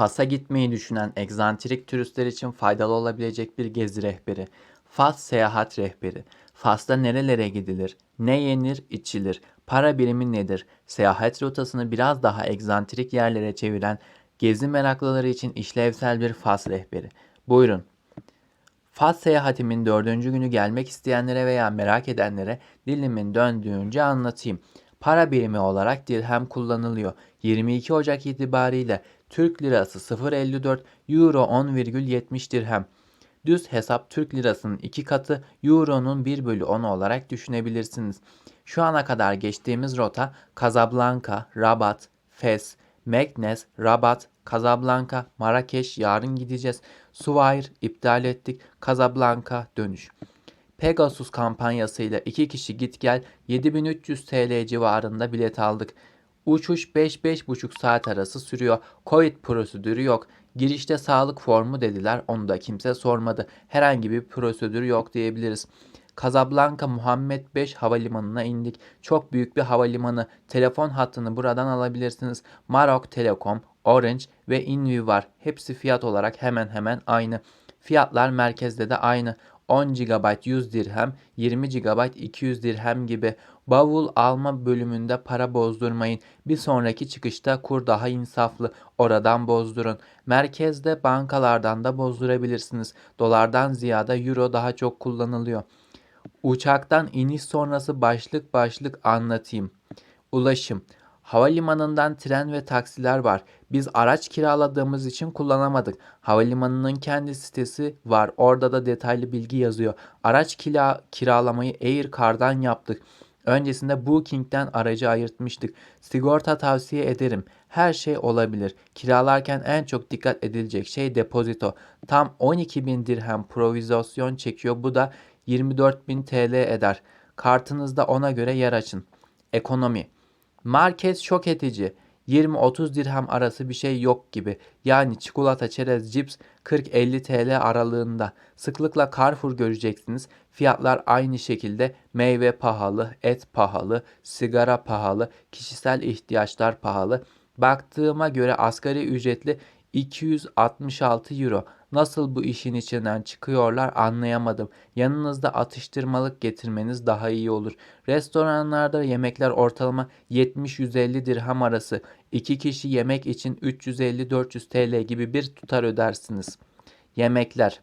Fas'a gitmeyi düşünen egzantrik turistler için faydalı olabilecek bir gezi rehberi. Fas Seyahat Rehberi. Fas'ta nerelere gidilir? Ne yenir, içilir? Para birimi nedir? Seyahat rotasını biraz daha egzantrik yerlere çeviren gezi meraklıları için işlevsel bir Fas rehberi. Buyurun. Fas seyahatimin dördüncü günü gelmek isteyenlere veya merak edenlere dilimin döndüğünce anlatayım. Para birimi olarak dirhem kullanılıyor. 22 Ocak itibariyle Türk lirası 0.54, Euro 10,70 dirhem. Düz hesap Türk lirasının iki katı Euro'nun 1 bölü 10 olarak düşünebilirsiniz. Şu ana kadar geçtiğimiz rota Casablanca, Rabat, Fes, Meknes, Rabat, Casablanca, Marrakeş yarın gideceğiz. Suvair iptal ettik. Casablanca dönüş. Pegasus kampanyasıyla iki kişi git gel 7300 TL civarında bilet aldık. Uçuş 5-5,5 saat arası sürüyor. Covid prosedürü yok. Girişte sağlık formu dediler. Onu da kimse sormadı. Herhangi bir prosedür yok diyebiliriz. Casablanca Muhammed 5 havalimanına indik. Çok büyük bir havalimanı. Telefon hattını buradan alabilirsiniz. Marok Telekom, Orange ve Invi var. Hepsi fiyat olarak hemen hemen aynı. Fiyatlar merkezde de aynı. 10 GB 100 dirhem, 20 GB 200 dirhem gibi. Bavul alma bölümünde para bozdurmayın. Bir sonraki çıkışta kur daha insaflı. Oradan bozdurun. Merkezde bankalardan da bozdurabilirsiniz. Dolardan ziyade euro daha çok kullanılıyor. Uçaktan iniş sonrası başlık başlık anlatayım. Ulaşım. Havalimanından tren ve taksiler var. Biz araç kiraladığımız için kullanamadık. Havalimanının kendi sitesi var. Orada da detaylı bilgi yazıyor. Araç kira kiralamayı Aircar'dan yaptık. Öncesinde Booking'den aracı ayırtmıştık. Sigorta tavsiye ederim. Her şey olabilir. Kiralarken en çok dikkat edilecek şey depozito. Tam 12.000 dirhem provizasyon çekiyor. Bu da 24.000 TL eder. Kartınızda ona göre yer açın. Ekonomi. Market şok edici. 20-30 dirhem arası bir şey yok gibi. Yani çikolata, çerez, cips 40-50 TL aralığında. Sıklıkla Carrefour göreceksiniz. Fiyatlar aynı şekilde meyve pahalı, et pahalı, sigara pahalı, kişisel ihtiyaçlar pahalı. Baktığıma göre asgari ücretli 266 euro. Nasıl bu işin içinden çıkıyorlar anlayamadım. Yanınızda atıştırmalık getirmeniz daha iyi olur. Restoranlarda yemekler ortalama 70-150 dirhem arası. 2 kişi yemek için 350-400 TL gibi bir tutar ödersiniz. Yemekler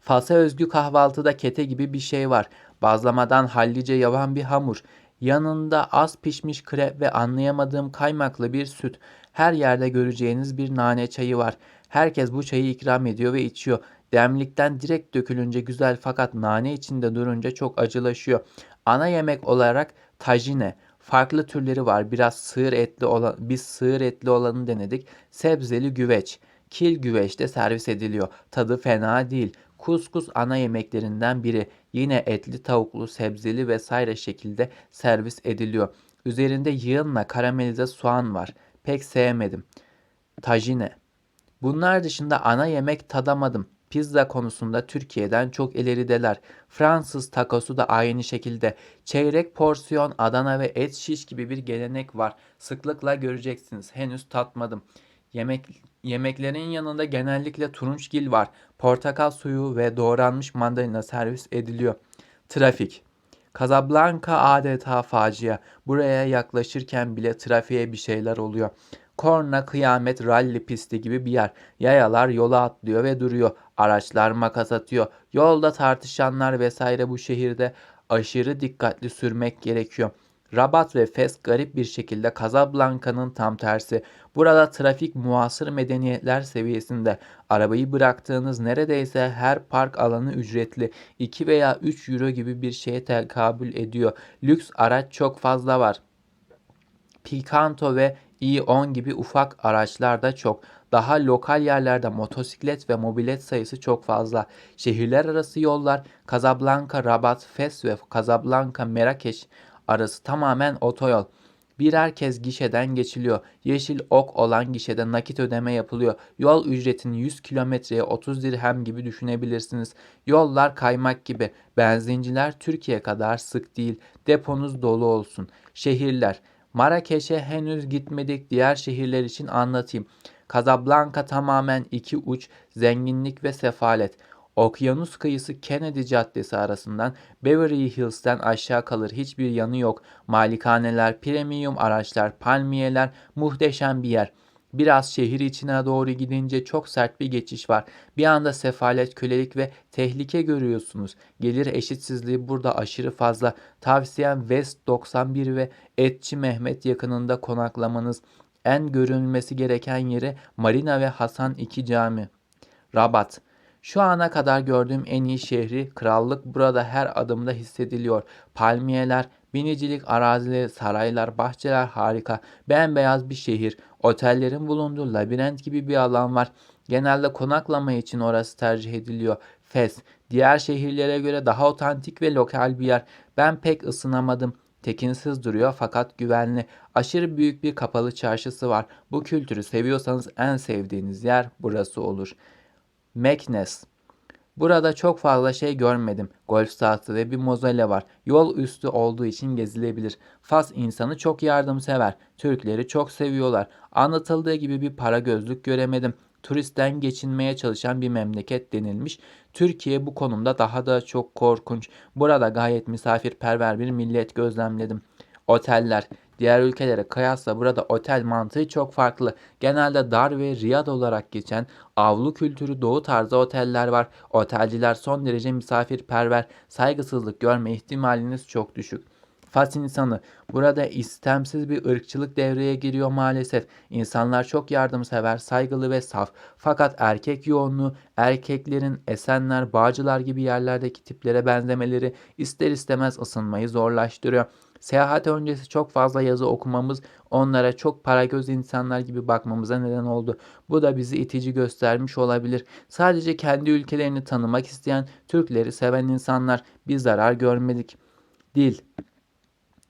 Fas'a özgü kahvaltıda kete gibi bir şey var. Bazlamadan hallice yavan bir hamur. Yanında az pişmiş krep ve anlayamadığım kaymaklı bir süt. Her yerde göreceğiniz bir nane çayı var. Herkes bu çayı ikram ediyor ve içiyor. Demlikten direkt dökülünce güzel fakat nane içinde durunca çok acılaşıyor. Ana yemek olarak tajine. Farklı türleri var. Biraz sığır etli olan, biz sığır etli olanı denedik. Sebzeli güveç. Kil güveçte servis ediliyor. Tadı fena değil. Kuskus ana yemeklerinden biri. Yine etli, tavuklu, sebzeli vesaire şekilde servis ediliyor. Üzerinde yığınla karamelize soğan var. Pek sevmedim. Tajine. Bunlar dışında ana yemek tadamadım. Pizza konusunda Türkiye'den çok ilerideler. Fransız takosu da aynı şekilde. Çeyrek porsiyon Adana ve et şiş gibi bir gelenek var. Sıklıkla göreceksiniz. Henüz tatmadım. Yemek yemeklerin yanında genellikle turunçgil var. Portakal suyu ve doğranmış mandalina servis ediliyor. Trafik. Casablanca adeta facia. Buraya yaklaşırken bile trafiğe bir şeyler oluyor. Korna, kıyamet, ralli pisti gibi bir yer. Yayalar yola atlıyor ve duruyor. Araçlar makas atıyor. Yolda tartışanlar vesaire bu şehirde aşırı dikkatli sürmek gerekiyor. Rabat ve Fes garip bir şekilde Casablanca'nın tam tersi. Burada trafik muasır medeniyetler seviyesinde. Arabayı bıraktığınız neredeyse her park alanı ücretli. 2 veya 3 euro gibi bir şeye tekabül ediyor. Lüks araç çok fazla var. Picanto ve i10 gibi ufak araçlar da çok. Daha lokal yerlerde motosiklet ve mobilet sayısı çok fazla. Şehirler arası yollar Casablanca, Rabat, Fes ve Casablanca, Merakeş arası tamamen otoyol. Birer kez gişeden geçiliyor. Yeşil ok olan gişede nakit ödeme yapılıyor. Yol ücretini 100 kilometreye 30 dirhem gibi düşünebilirsiniz. Yollar kaymak gibi. Benzinciler Türkiye kadar sık değil. Deponuz dolu olsun. Şehirler Marrakeş'e henüz gitmedik. Diğer şehirler için anlatayım. Casablanca tamamen iki uç, zenginlik ve sefalet. Okyanus kıyısı Kennedy Caddesi arasından Beverly Hills'ten aşağı kalır hiçbir yanı yok. Malikaneler, premium araçlar, palmiyeler, muhteşem bir yer. Biraz şehir içine doğru gidince çok sert bir geçiş var. Bir anda sefalet, kölelik ve tehlike görüyorsunuz. Gelir eşitsizliği burada aşırı fazla. Tavsiyem West 91 ve Etçi Mehmet yakınında konaklamanız. En görülmesi gereken yeri Marina ve Hasan II Cami. Rabat. Şu ana kadar gördüğüm en iyi şehri, krallık burada her adımda hissediliyor. Palmiyeler, binicilik arazileri, saraylar, bahçeler harika. Bembeyaz bir şehir. Otellerin bulunduğu labirent gibi bir alan var. Genelde konaklama için orası tercih ediliyor. Fes, diğer şehirlere göre daha otantik ve lokal bir yer. Ben pek ısınamadım. Tekinsiz duruyor fakat güvenli. Aşırı büyük bir kapalı çarşısı var. Bu kültürü seviyorsanız en sevdiğiniz yer burası olur. Meknes. Burada çok fazla şey görmedim. Golf sahası ve bir mozole var. Yol üstü olduğu için gezilebilir. Fas insanı çok yardımsever. Türkleri çok seviyorlar. Anlatıldığı gibi bir para gözlük göremedim. Turistten geçinmeye çalışan bir memleket denilmiş. Türkiye bu konumda daha da çok korkunç. Burada gayet misafirperver bir millet gözlemledim. Oteller. Diğer ülkelere kıyasla burada otel mantığı çok farklı. Genelde dar ve riyad olarak geçen avlu kültürü doğu tarzı oteller var. Otelciler son derece misafirperver, saygısızlık görme ihtimaliniz çok düşük. Fas insanı. Burada istemsiz bir ırkçılık devreye giriyor maalesef. İnsanlar çok yardımsever, saygılı ve saf. Fakat erkek yoğunluğu, erkeklerin Esenler, Bağcılar gibi yerlerdeki tiplere benzemeleri ister istemez ısınmayı zorlaştırıyor. Seyahat öncesi çok fazla yazı okumamız onlara çok para göz insanlar gibi bakmamıza neden oldu. Bu da bizi itici göstermiş olabilir. Sadece kendi ülkelerini tanımak isteyen, Türkleri seven insanlar bir zarar görmedik. Dil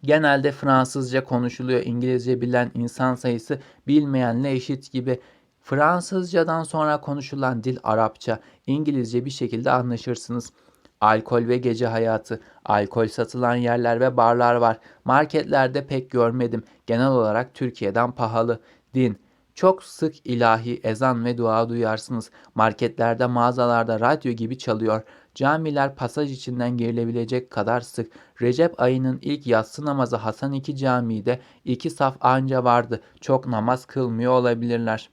Genelde Fransızca konuşuluyor. İngilizce bilen insan sayısı bilmeyenle eşit gibi. Fransızcadan sonra konuşulan dil Arapça. İngilizce bir şekilde anlaşırsınız. Alkol ve gece hayatı. Alkol satılan yerler ve barlar var. Marketlerde pek görmedim. Genel olarak Türkiye'den pahalı. Din. Çok sık ilahi, ezan ve dua duyarsınız. Marketlerde, mağazalarda radyo gibi çalıyor. Camiler pasaj içinden girilebilecek kadar sık. Recep ayının ilk yatsı namazı Hasan II Camii'de iki saf anca vardı. Çok namaz kılmıyor olabilirler.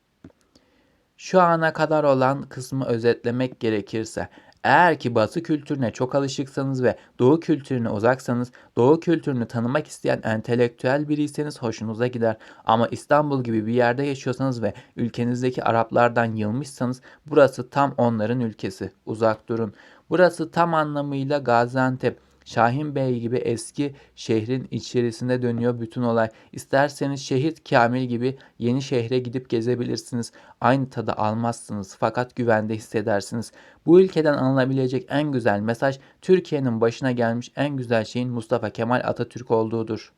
Şu ana kadar olan kısmı özetlemek gerekirse eğer ki Batı kültürüne çok alışıksanız ve Doğu kültürüne uzaksanız, Doğu kültürünü tanımak isteyen entelektüel biriyseniz hoşunuza gider. Ama İstanbul gibi bir yerde yaşıyorsanız ve ülkenizdeki Araplardan yılmışsanız burası tam onların ülkesi. Uzak durun. Burası tam anlamıyla Gaziantep. Şahin Bey gibi eski şehrin içerisinde dönüyor bütün olay. İsterseniz şehit Kamil gibi yeni şehre gidip gezebilirsiniz. Aynı tadı almazsınız fakat güvende hissedersiniz. Bu ülkeden alınabilecek en güzel mesaj Türkiye'nin başına gelmiş en güzel şeyin Mustafa Kemal Atatürk olduğudur.